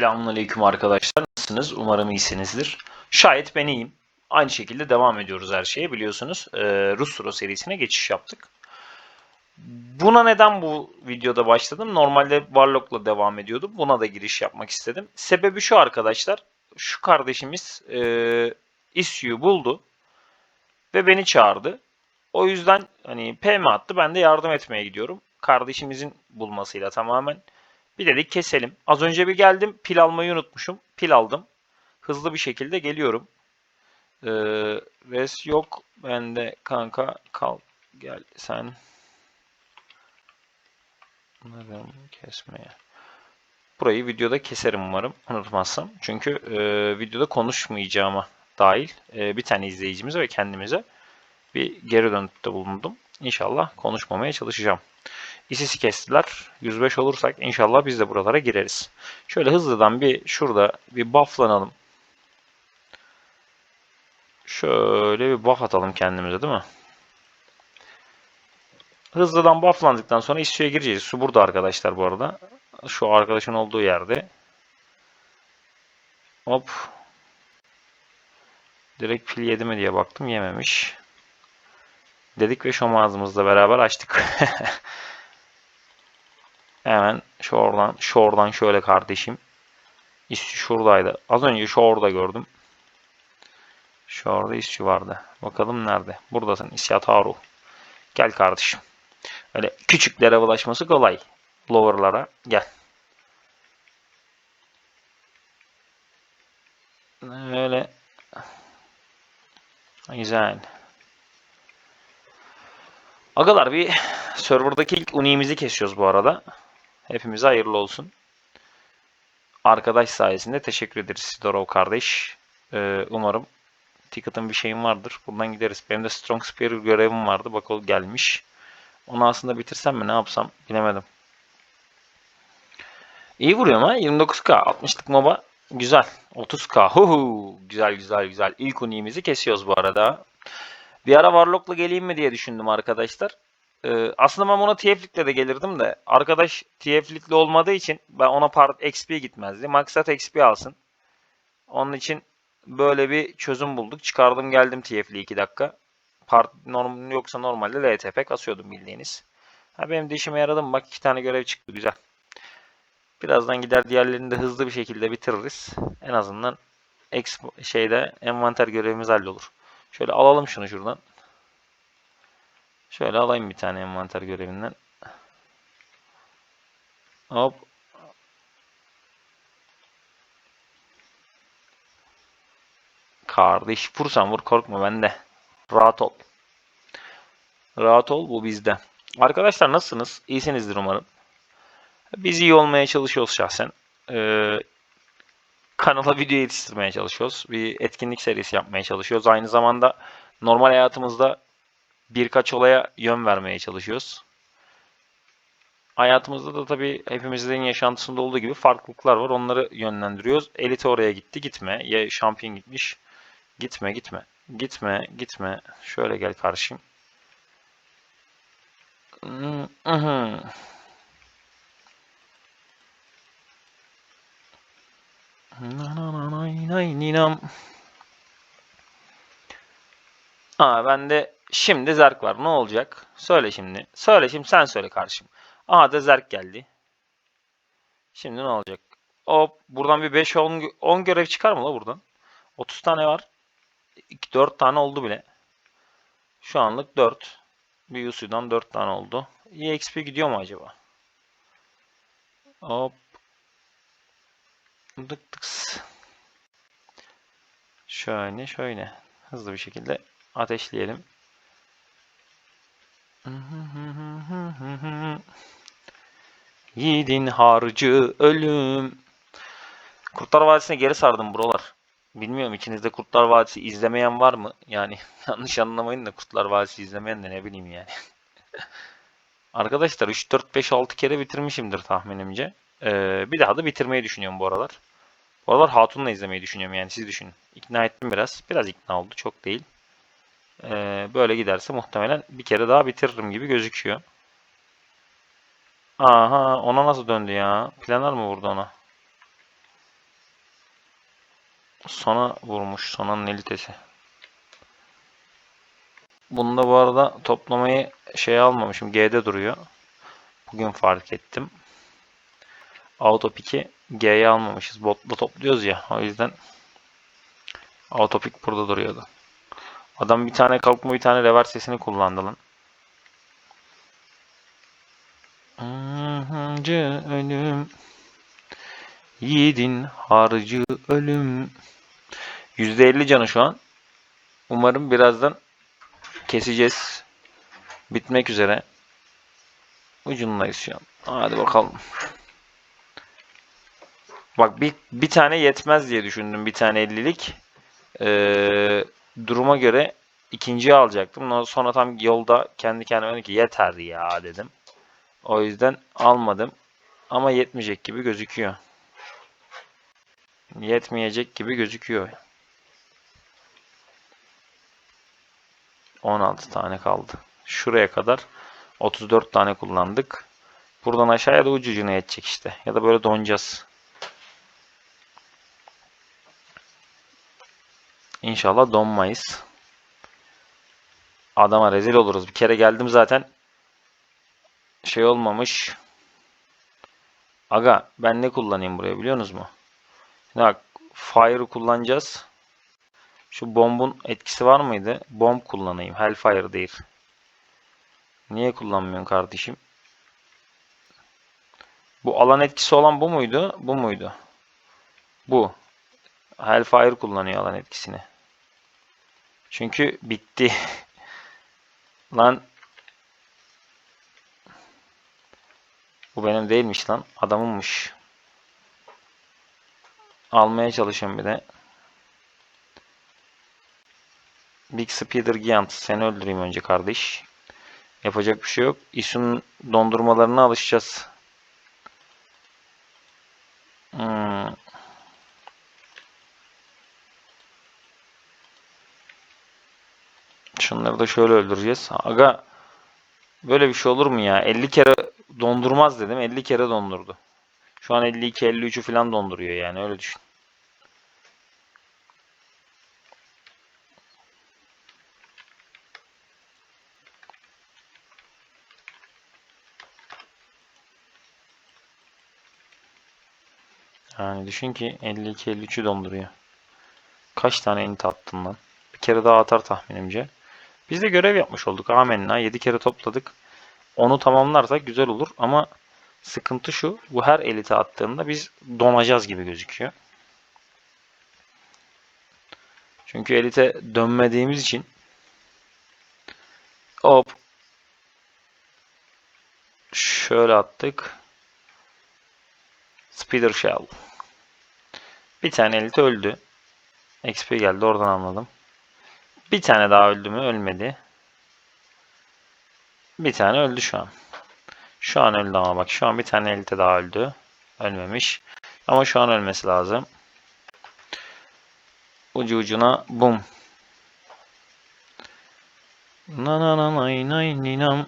Selamünaleyküm arkadaşlar. Nasılsınız? Umarım iyisinizdir. Şayet ben iyiyim. Aynı şekilde devam ediyoruz her şeye biliyorsunuz. Ee, Rus Turo serisine geçiş yaptık. Buna neden bu videoda başladım? Normalde Warlock'la devam ediyordum. Buna da giriş yapmak istedim. Sebebi şu arkadaşlar. Şu kardeşimiz e, Issue'yu buldu. Ve beni çağırdı. O yüzden hani PM attı. Ben de yardım etmeye gidiyorum. Kardeşimizin bulmasıyla tamamen. Bir dedik keselim. Az önce bir geldim. Pil almayı unutmuşum. Pil aldım. Hızlı bir şekilde geliyorum. Ee, res yok. Ben de kanka kal. Gel sen. Bunları kesmeye. Burayı videoda keserim umarım. Unutmazsam. Çünkü e, videoda konuşmayacağıma dahil e, bir tane izleyicimize ve kendimize bir geri dönütte bulundum. İnşallah konuşmamaya çalışacağım. İsisi kestiler. 105 olursak inşallah biz de buralara gireriz. Şöyle hızlıdan bir şurada bir bufflanalım. Şöyle bir buff atalım kendimize değil mi? Hızlıdan bufflandıktan sonra istiyor gireceğiz. Su burada arkadaşlar bu arada. Şu arkadaşın olduğu yerde. Hop. Direkt pil yedi mi diye baktım yememiş. Dedik ve şom ağzımızla beraber açtık. Hemen şu oradan, şu oradan şöyle kardeşim. İşçi şuradaydı. Az önce şu orada gördüm. Şu orada işçi vardı. Bakalım nerede? Buradasın İsyataru. Gel kardeşim. Öyle küçüklere ulaşması kolay. Lower'lara gel. Öyle. Güzel. Agalar bir serverdaki ilk uniğimizi kesiyoruz bu arada. Hepimize hayırlı olsun. Arkadaş sayesinde teşekkür ederiz Sidorov kardeş. Ee, umarım ticket'ın bir şeyim vardır. Buradan gideriz. Benim de Strong Spear görevim vardı. Bak o gelmiş. Onu aslında bitirsem mi ne yapsam bilemedim. İyi vuruyorum ha. 29k. 60'lık moba. Güzel. 30k. Huhu. Güzel güzel güzel. İlk uniğimizi kesiyoruz bu arada. Bir ara Warlock'la geleyim mi diye düşündüm arkadaşlar. Ee, aslında ben ona TF'likle de gelirdim de arkadaş TF'likli olmadığı için ben ona part XP gitmezdi. Maksat XP alsın. Onun için böyle bir çözüm bulduk. Çıkardım geldim TF'li 2 dakika. Part norm, yoksa normalde LTP kasıyordum bildiğiniz. Ha, benim de işime yaradı mı? Bak iki tane görev çıktı güzel. Birazdan gider diğerlerini de hızlı bir şekilde bitiririz. En azından expo, şeyde envanter görevimiz hallolur. Şöyle alalım şunu şuradan. Şöyle alayım bir tane envanter görevinden. Hop. Kardeş vursan vur korkma bende. Rahat ol. Rahat ol bu bizde. Arkadaşlar nasılsınız? İyisinizdir umarım. Biz iyi olmaya çalışıyoruz şahsen. Ee, kanala video yetiştirmeye çalışıyoruz. Bir etkinlik serisi yapmaya çalışıyoruz. Aynı zamanda normal hayatımızda birkaç olaya yön vermeye çalışıyoruz. Hayatımızda da tabii hepimizin yaşantısında olduğu gibi farklılıklar var. Onları yönlendiriyoruz. Elite oraya gitti, gitme. Ya şampiyon gitmiş. Gitme, gitme. Gitme, gitme. Şöyle gel karşım. Ninam. Aa bende şimdi zerk var. Ne olacak? Söyle şimdi. Söyle şimdi sen söyle karşım. Aha da zerk geldi. Şimdi ne olacak? Hop buradan bir 5 10 10 görev çıkar mı la buradan? 30 tane var. 2 4 tane oldu bile. Şu anlık 4. Bir UC'dan 4 tane oldu. EXP gidiyor mu acaba? Hop. Dık tıks. Şöyle şöyle. Hızlı bir şekilde ateşleyelim. Yiğidin harcı ölüm. Kurtlar Vadisi'ne geri sardım buralar. Bilmiyorum içinizde Kurtlar Vadisi izlemeyen var mı? Yani yanlış anlamayın da Kurtlar Vadisi izlemeyen de ne bileyim yani. Arkadaşlar 3, 4, 5, 6 kere bitirmişimdir tahminimce. Ee, bir daha da bitirmeyi düşünüyorum bu aralar. Bu aralar Hatun'la izlemeyi düşünüyorum yani siz düşünün. İkna ettim biraz. Biraz ikna oldu. Çok değil. Ee, böyle giderse muhtemelen bir kere daha bitiririm gibi gözüküyor. Aha ona nasıl döndü ya? Planar mı vurdu ona? sona vurmuş. Sonanın elitesi. Bunda bu arada toplamayı şey almamışım. G'de duruyor. Bugün fark ettim. Autopik'i G'ye almamışız. Botla topluyoruz ya. O yüzden Autopik burada duruyordu. Adam bir tane kalkma bir tane rever sesini kullandı lan. Harcı ölüm Yiğidin harcı ölüm %50 canı şu an. Umarım birazdan keseceğiz. Bitmek üzere. Ucundayız şu an. Hadi bakalım. Bak bir, bir tane yetmez diye düşündüm. Bir tane 50'lik. Ee, duruma göre ikinciyi alacaktım. Sonra tam yolda kendi kendime dedim ki yeter ya dedim. O yüzden almadım. Ama yetmeyecek gibi gözüküyor. Yetmeyecek gibi gözüküyor. 16 tane kaldı. Şuraya kadar 34 tane kullandık. Buradan aşağıya da ucucuna yetecek işte. Ya da böyle donacağız. İnşallah donmayız. Adama rezil oluruz. Bir kere geldim zaten. Şey olmamış. Aga ben ne kullanayım buraya biliyor musunuz mu? Şimdi bak Fire'ı kullanacağız. Şu bombun etkisi var mıydı? Bomb kullanayım. Hellfire değil. Niye kullanmıyorsun kardeşim? Bu alan etkisi olan bu muydu? Bu muydu? Bu. Hellfire kullanıyor alan etkisini. Çünkü bitti. Lan Bu benim değilmiş lan. Adamımmış. Almaya çalışıyorum bir de. Big Spider Giant. Seni öldüreyim önce kardeş. Yapacak bir şey yok. İSU'nun dondurmalarına alışacağız. Şunları da şöyle öldüreceğiz. Aga böyle bir şey olur mu ya? 50 kere dondurmaz dedim. 50 kere dondurdu. Şu an 52 53'ü falan donduruyor yani öyle düşün. Yani düşün ki 52 53'ü donduruyor. Kaç tane int attın lan? Bir kere daha atar tahminimce. Biz de görev yapmış olduk. Amenna. 7 kere topladık. Onu tamamlarsak güzel olur ama sıkıntı şu. Bu her elite attığında biz donacağız gibi gözüküyor. Çünkü elite dönmediğimiz için hop şöyle attık. Speeder Shell. Bir tane elite öldü. XP geldi oradan anladım. Bir tane daha öldü mü? Ölmedi. Bir tane öldü şu an. Şu an öldü ama bak şu an bir tane elite daha öldü. Ölmemiş. Ama şu an ölmesi lazım. Ucu ucuna bum. Na na na nay nay ninam.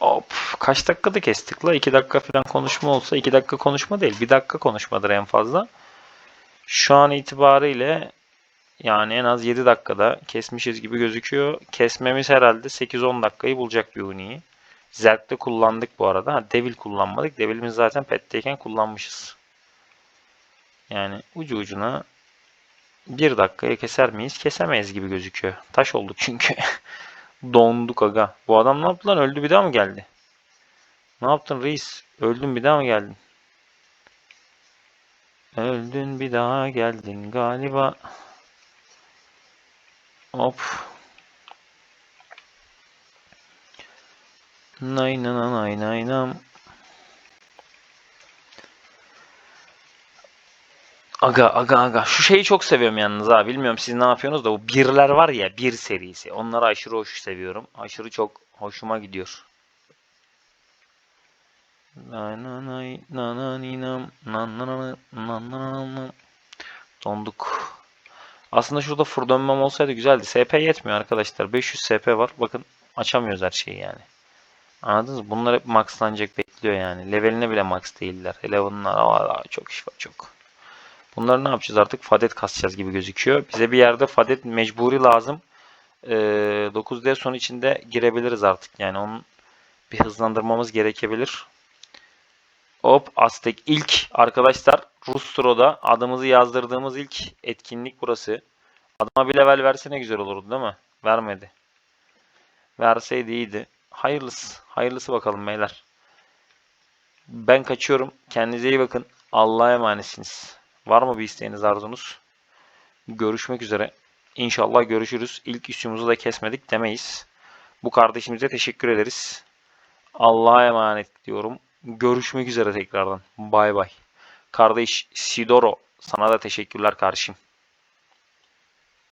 Hop. Kaç dakikada kestik la? 2 dakika falan konuşma olsa 2 dakika konuşma değil. 1 dakika konuşmadır en fazla. Şu an itibariyle yani en az 7 dakikada kesmişiz gibi gözüküyor. Kesmemiz herhalde 8-10 dakikayı bulacak bir Uni'yi. Zerk'te kullandık bu arada. Ha, Devil kullanmadık. Devil'imiz zaten petteyken kullanmışız. Yani ucu ucuna 1 dakikaya keser miyiz? Kesemeyiz gibi gözüküyor. Taş olduk çünkü. Donduk aga. Bu adam ne yaptı lan? Öldü bir daha mı geldi? Ne yaptın reis? Öldün bir daha mı geldin? Öldün bir daha geldin galiba. Hop. Nay nay nay nay nam. Aga aga aga. Şu şeyi çok seviyorum yalnız ha. Bilmiyorum siz ne yapıyorsunuz da bu birler var ya bir serisi. Onları aşırı hoş seviyorum. Aşırı çok hoşuma gidiyor. Nay nay nay na na ni nam na na na na na na na Donduk. Aslında şurada fır dönmem olsaydı güzeldi. SP yetmiyor arkadaşlar. 500 SP var. Bakın açamıyoruz her şeyi yani. Anladınız mı? Bunlar hep maxlanacak bekliyor yani. Leveline bile max değiller. Aa, çok iş var çok. Bunları ne yapacağız artık? Fadet kasacağız gibi gözüküyor. Bize bir yerde fadet mecburi lazım. Ee, 9D son içinde girebiliriz artık. Yani onun bir hızlandırmamız gerekebilir. Hop Aztek ilk arkadaşlar Rustro'da adımızı yazdırdığımız ilk etkinlik burası. Adama bir level verse ne güzel olurdu değil mi? Vermedi. Verseydi iyiydi. Hayırlısı. Hayırlısı bakalım beyler. Ben kaçıyorum. Kendinize iyi bakın. Allah'a emanetsiniz. Var mı bir isteğiniz arzunuz? Görüşmek üzere. İnşallah görüşürüz. İlk üstümüzü de kesmedik demeyiz. Bu kardeşimize teşekkür ederiz. Allah'a emanet diyorum. Görüşmek üzere tekrardan. Bay bay. Kardeş Sidoro sana da teşekkürler kardeşim.